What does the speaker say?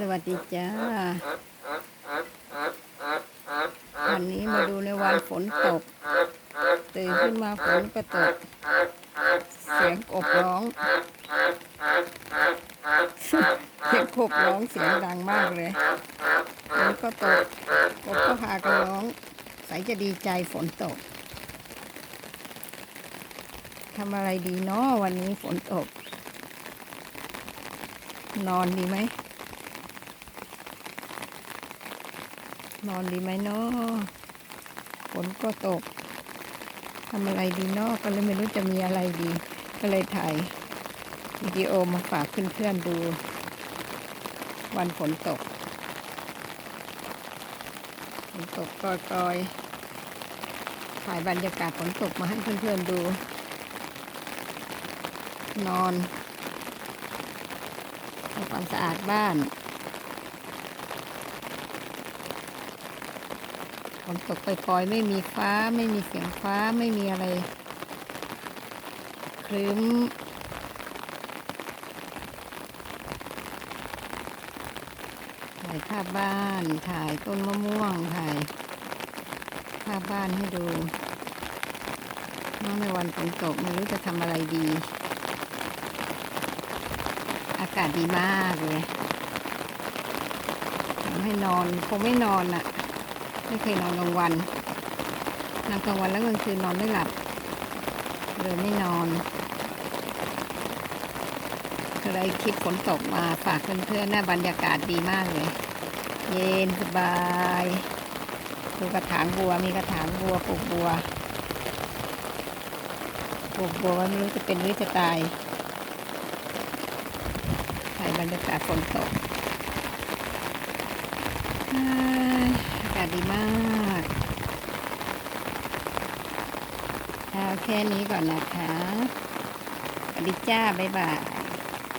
สวัสดีจ้า วันนี้มาดูในวันฝนตก ตื่นขึ้นมาฝนก็ตก เสียงกบร้อง เสียงกบร้องเสียงดังมากเลยฝนก็ตกกบก็พากันร้อง ใสจะดีใจฝนตกทำอะไรดีเนาะวันนี้ฝนตก นอนดีไหม นอนดีไหมเนาะฝนก็ตกทำอะไรดีเนาะก็เลยไม่รู้จะมีอะไรดี ก็เลยถ่ายวิดีโอมาฝากเพื่อนๆดู วันฝนตกฝนตกกอยๆถ่ายบรรยากาศฝนตกมาให้เพื่อนๆดู นอนทำความสะอาดบ้าน นตกปล่อยๆไม่มีฟ้าไม่มีเสียงฟ้าไม่มีอะไร ครึ้มถ่ายภาพบ้านถ่ายต้นมะม่วงถ่ายภาพบ้านให้ดูเมื่อในวันฝนตกไม่รู้จะทำอะไรดี อากาศดีมากเลยทำให้นอนคงไม่นอนอะ ไม่เคยนอนกลางวันนอนกลางวันแล้วกลางคืนนอนไม่หลับเลยไม่นอนก็เลยคลิปฝนตกมาฝากเพื่อนๆหนะบรรยากาศดีมากเลย เย็นสบายดูกระถางบัว มีกระถางบัวปลูกบัวปลูกบัวไม่รู้จะเป็นหรือจะตายถ่ายบรรยากาศฝนตก มากเอาแค่นี้ก่อนนะคะสวัสดีจ้า บ๊ายบาย